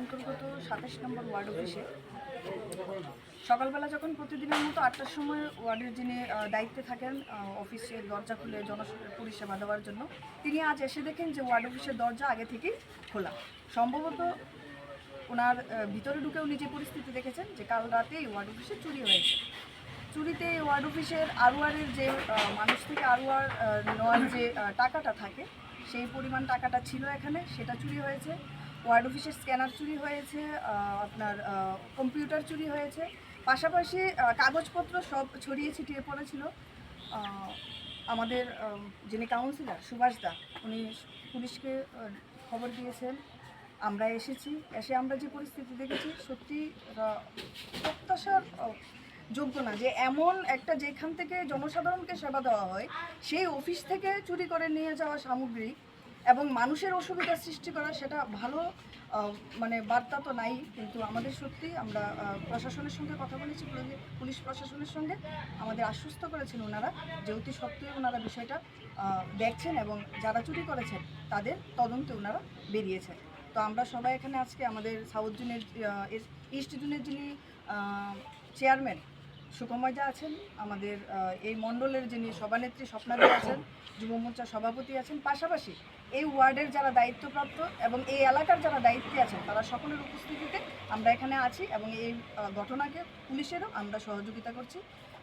অন্তর্গত সাতাশ নম্বর ওয়ার্ড অফিসে। সকালবেলা যখন প্রতিদিনের মতো আটটার সময় ওয়ার্ডের যিনি দায়িত্বে থাকেন অফিসের দরজা খুলে জন, পরিষেবা দেওয়ার জন্য, তিনি আজ এসে দেখেন যে ওয়ার্ড অফিসের দরজা আগে থেকেই খোলা। সম্ভবত ওনার ভিতরে ঢুকেও নিজে পরিস্থিতি দেখেছেন যে কাল রাতেই ওয়ার্ড অফিসে চুরি হয়েছে। চুরিতে ওয়ার্ড অফিসের আরওয়ারের যে মানুষ থেকে আরওয়ার নেওয়ার যে টাকাটা থাকে, সেই পরিমাণ টাকাটা ছিল এখানে, সেটা চুরি হয়েছে। ওয়ার্ড অফিসের স্ক্যানার চুরি হয়েছে আপনার কম্পিউটার চুরি হয়েছে। পাশাপাশি কাগজপত্র সব ছড়িয়ে ছিটিয়ে পড়েছিল। আমাদের যিনি কাউন্সিলর সুভাষ দা, উনি পুলিশকে খবর দিয়েছেন। আমরা এসেছি, এসে আমরা যে পরিস্থিতি দেখেছি, সত্যি প্রত্যাশার যোগ্য না। যে এমন একটা যেখান থেকে জনসাধারণকে সেবা দেওয়া হয়, সেই অফিস থেকে চুরি করে নিয়ে যাওয়া সামগ্রী এবং মানুষের অসুবিধা সৃষ্টি করা সেটা ভালো মানে বার্তা তো নাই, কিন্তু আমাদের সত্যি আমরা প্রশাসনের সঙ্গে কথা বলেছি পুলিশ- প্রশাসনের সঙ্গে। আমাদের আশ্বস্ত করেছেন ওনারা যে অতি সত্ত্বেও ওনারা বিষয়টা দেখছেন এবং যারা চুরি করেছেন, তাদের তদন্তে ওনারা বেরিয়েছেন। তো আমরা সবাই এখানে আজকে আমাদের সাউথ জোনের ইস্ট জোনের যিনি চেয়ারম্যান সুকময় যা আছেন, আমাদের এই মণ্ডলের যিনি সভানেত্রী স্বপ্নাদি আছেন, যুব মোর্চার সভাপতি আছেন, পাশাপাশি এই ওয়ার্ডের যারা দায়িত্বপ্রাপ্ত এবং এই এলাকার যারা দায়িত্বে আছেন, তারা সকলের উপস্থিতিতে আমরা এখানে আছি এবং এই ঘটনাকে পুলিশেরও আমরা সহযোগিতা করছি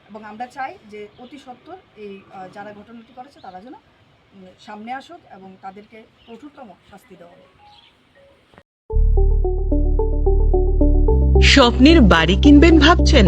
এবং আমরা চাই যে অতি সত্বর এই যারা ঘটনাটি করেছে, তারা যেন সামনে আসুক এবং তাদেরকে কঠোরতম শাস্তি দেওয়া হোক। স্বপ্নের বাড়ি কিনবেন ভাবছেন?